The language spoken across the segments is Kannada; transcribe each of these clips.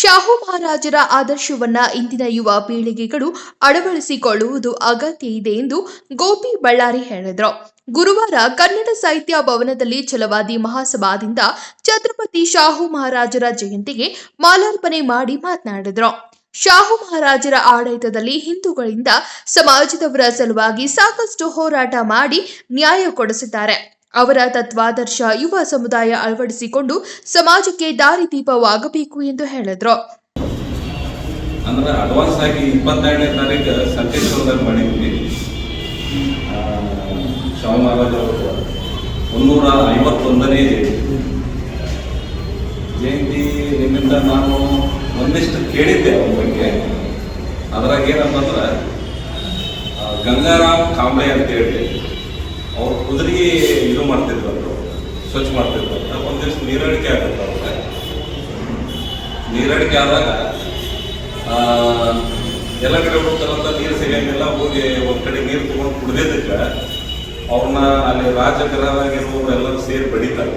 ಶಾಹು ಮಹಾರಾಜರ ಆದರ್ಶವನ್ನ ಇಂದಿನ ಯುವ ಪೀಳಿಗೆಗಳು ಅಳವಡಿಸಿಕೊಳ್ಳುವುದು ಅಗತ್ಯ ಇದೆ ಎಂದು ಗೋಪಿ ಬಳ್ಳಾರಿ ಹೇಳಿದರು. ಗುರುವಾರ ಕನ್ನಡ ಸಾಹಿತ್ಯ ಭವನದಲ್ಲಿ ಛಲವಾದಿ ಮಹಾಸಭಾದಿಂದ ಛತ್ರಪತಿ ಶಾಹು ಮಹಾರಾಜರ ಜಯಂತಿಗೆ ಮಾಲಾರ್ಪಣೆ ಮಾಡಿ ಮಾತನಾಡಿದರು. ಶಾಹು ಮಹಾರಾಜರ ಆಡಳಿತದಲ್ಲಿ ಹಿಂದೂಗಳಿಂದ ಸಮಾಜದವರ ಸಲುವಾಗಿ ಸಾಕಷ್ಟು ಹೋರಾಟ ಮಾಡಿ ನ್ಯಾಯ ಕೊಡಿಸಿದ್ದಾರೆ. ಅವರ ತತ್ವಾದರ್ಶ ಯುವ ಸಮುದಾಯ ಅಳವಡಿಸಿಕೊಂಡು ಸಮಾಜಕ್ಕೆ ದಾರಿದೀಪವಾಗಬೇಕು ಎಂದು ಹೇಳಿದರು. ಅಂದ್ರೆ ಅಡ್ವಾನ್ಸ್ ಆಗಿ ಇಪ್ಪತ್ತೆರಡನೇ ತಾರೀಕು ಸಂಕೇಶ್ವರದಲ್ಲಿ ಮಾಡಿದ್ವಿ. ಅವರು ಮುನ್ನೂರ ಐವತ್ತೊಂದನೇ ಜಯಂತಿ. ನಿಮ್ಮಿಂದ ನಾನು ಒಂದಿಷ್ಟು ಕೇಳಿದ್ದೆ ಅವ್ರ ಬಗ್ಗೆ. ಅದ್ರಾಗ ಏನಂತಂದ್ರೆ ಗಂಗಾರಾಮ್ ಕಾಂಬ್ಳೆ ಅಂತ ಹೇಳಿ ಅವ್ರು ಕುದುರೆ ಇದು ಮಾಡ್ತಿದ್ರು ಸ್ವಚ್ಛ ಮಾಡ್ತಿದ್ರು ಒಂದಿಷ್ಟು ನೀರಡಿಕೆ ಆಗುತ್ತೆ ಅವ್ರಿಗೆ. ನೀರಡಿಕೆ ಆದಾಗ ಎಲ್ಲ ಕಡೆ ಹೋಗ್ತಾರಂತ ನೀರು ಸಿಗಂಗಿಲ್ಲ, ಹೋಗಿ ಒಂದ್ ಕಡೆ ನೀರು ತಗೊಂಡು ಕುಡ್ದಿದ್ದಕ್ಕೆ ಅವ್ರನ್ನ ಅಲ್ಲಿ ರಾಜಕರಾಗಿರುವವರು ಎಲ್ಲರೂ ಸೇರಿ ಬಡಿತಾರೆ.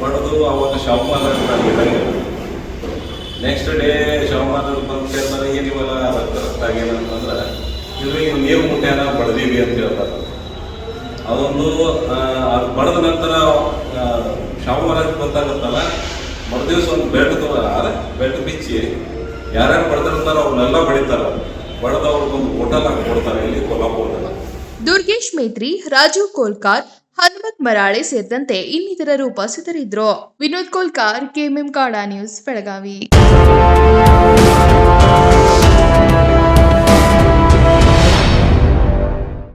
ಬಡದು ಅವಾಗ ಶವಮಾನ ನೆಕ್ಸ್ಟ್ ಡೇ ಶವಮಾನ ಬಂದು ಕೇಳ್ತಾರೆ ಏನಿವಲ್ಲ ರಕ್ತ ರಕ್ತ ಅಂತಂದ್ರೆ ಇವ್ ನೀರು ಮುಟ್ಟ್ಯಾನ ಬಡ್ದೀವಿ ಅಂತ ಹೇಳ್ತಾರೆ. ಅದೊಂದು ಅದು ಬಡದ ನಂತರ ಶಾಮರಾಜ್ ಗೊತ್ತಾಗುತ್ತಲ್ಲ? ಮರುದಿವ್ಸ ಒಂದು ಬೆಡ್ ತಗೋರ ಬೆಡ್ ಬಿಚ್ಚಿ, ಯಾರ್ಯಾರು ಬಡದಿರ್ತಾರೋ ಅವ್ರನ್ನೆಲ್ಲ ಬಡಿತಾರ. ಬಡ್ದು ಅವ್ರಿಗೊಂದು ಹೋಟೆಲ್ ಹಾಕಿ ಕೊಡ್ತಾರೆ ಇಲ್ಲಿ ಕೊಲ್ಲಾಪುರದಲ್ಲಿ ದುರ್ಗೇಶ್ ಮೇತ್ರಿ, ರಾಜು ಕೋಲ್ಕಾರ್, ಹನುಮತ್ ಮರಾಳೆ ಸೇರಿದಂತೆ ಇನ್ನಿತರರು ಉಪಸ್ಥಿತರಿದ್ದರು. ವಿನೋದ್ ಕೋಲ್ಕಾರ್ ಕೆಎಂಎಂ ಕಾಡಾ ನ್ಯೂಸ್, ಬೆಳಗಾವಿ.